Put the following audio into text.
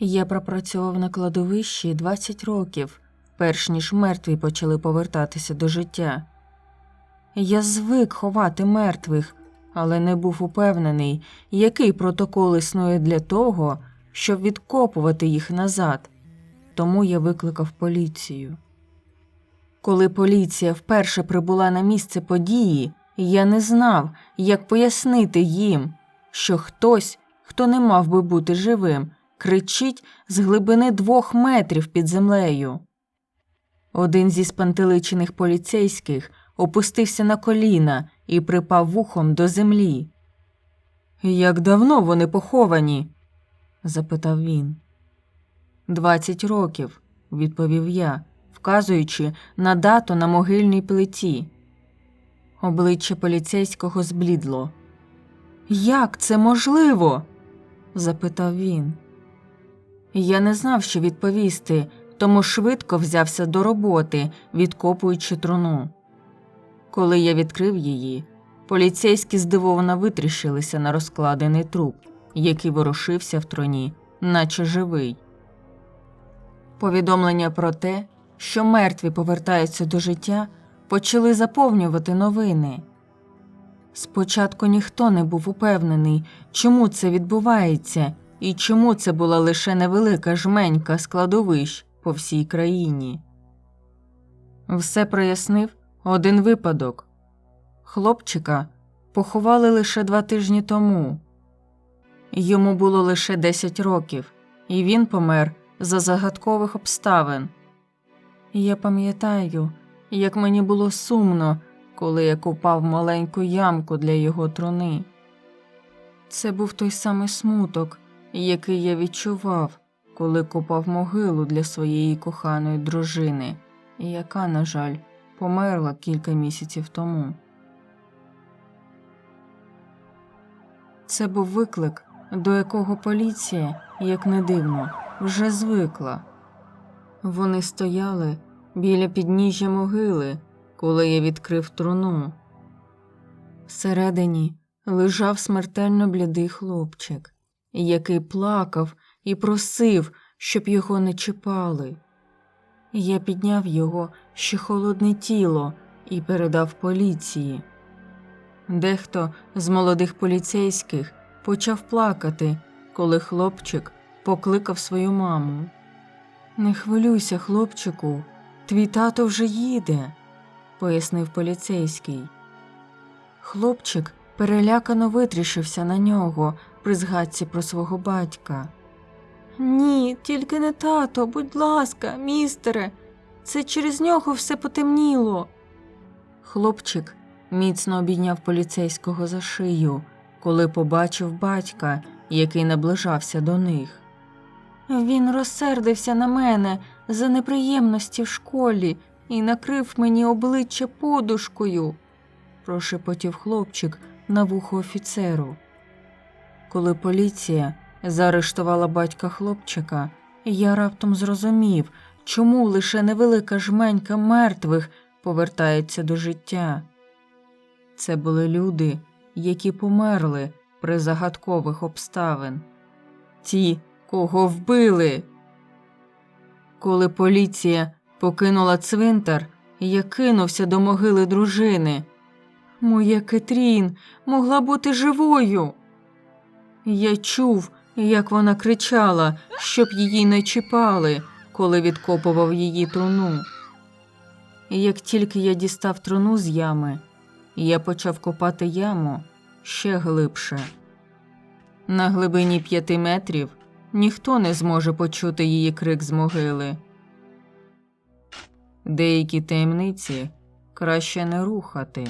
Я пропрацював на кладовищі 20 років, перш ніж мертві почали повертатися до життя. Я звик ховати мертвих, але не був упевнений, який протокол існує для того, щоб відкопувати їх назад. Тому я викликав поліцію. Коли поліція вперше прибула на місце події, я не знав, як пояснити їм, що хтось, хто не мав би бути живим, кричить з глибини двох метрів під землею. Один зі спантеличених поліцейських опустився на коліна і припав вухом до землі. Як давно вони поховані? запитав він. Двадцять років, відповів я, вказуючи на дату на могильній плиті. Обличчя поліцейського зблідло. Як це можливо? запитав він. Я не знав, що відповісти, тому швидко взявся до роботи, відкопуючи труну. Коли я відкрив її, поліцейські здивовано витріщилися на розкладений труп, який ворушився в труні, наче живий. Повідомлення про те, що мертві повертаються до життя, почали заповнювати новини. Спочатку ніхто не був упевнений, чому це відбувається і чому це була лише невелика жменька складовищ по всій країні. Все прояснив один випадок. Хлопчика поховали лише два тижні тому. Йому було лише 10 років, і він помер за загадкових обставин. Я пам'ятаю, як мені було сумно, коли я копав маленьку ямку для його труни. Це був той самий смуток, який я відчував, коли копав могилу для своєї коханої дружини, яка, на жаль, померла кілька місяців тому. Це був виклик, до якого поліція, як не дивно, вже звикла. Вони стояли біля підніжжя могили, коли я відкрив труну. Всередині лежав смертельно блідий хлопчик, який плакав і просив, щоб його не чіпали. Я підняв його ще холодне тіло і передав поліції. Дехто з молодих поліцейських почав плакати, коли хлопчик покликав свою маму. Не хвилюйся, хлопчику, твій тато вже їде, пояснив поліцейський. Хлопчик перелякано витріщився на нього при згадці про свого батька. Ні, тільки не тато, будь ласка, містере, це через нього все потемніло. Хлопчик міцно обійняв поліцейського за шию, коли побачив батька, який наближався до них. Він розсердився на мене за неприємності в школі і накрив мені обличчя подушкою, прошепотів хлопчик на вухо офіцеру. Коли поліція заарештувала батька хлопчика, я раптом зрозумів, чому лише невелика жменька мертвих повертається до життя. Це були люди, які померли при загадкових обставин. Ті, кого вбили. Коли поліція покинула цвинтар, я кинувся до могили дружини. Моя Кетрін могла бути живою. Я чув, як вона кричала, щоб її не чіпали, коли відкопував її труну. Як тільки я дістав труну з ями, я почав копати яму ще глибше. На глибині п'яти метрів ніхто не зможе почути її крик з могили. Деякі таємниці краще не рухати.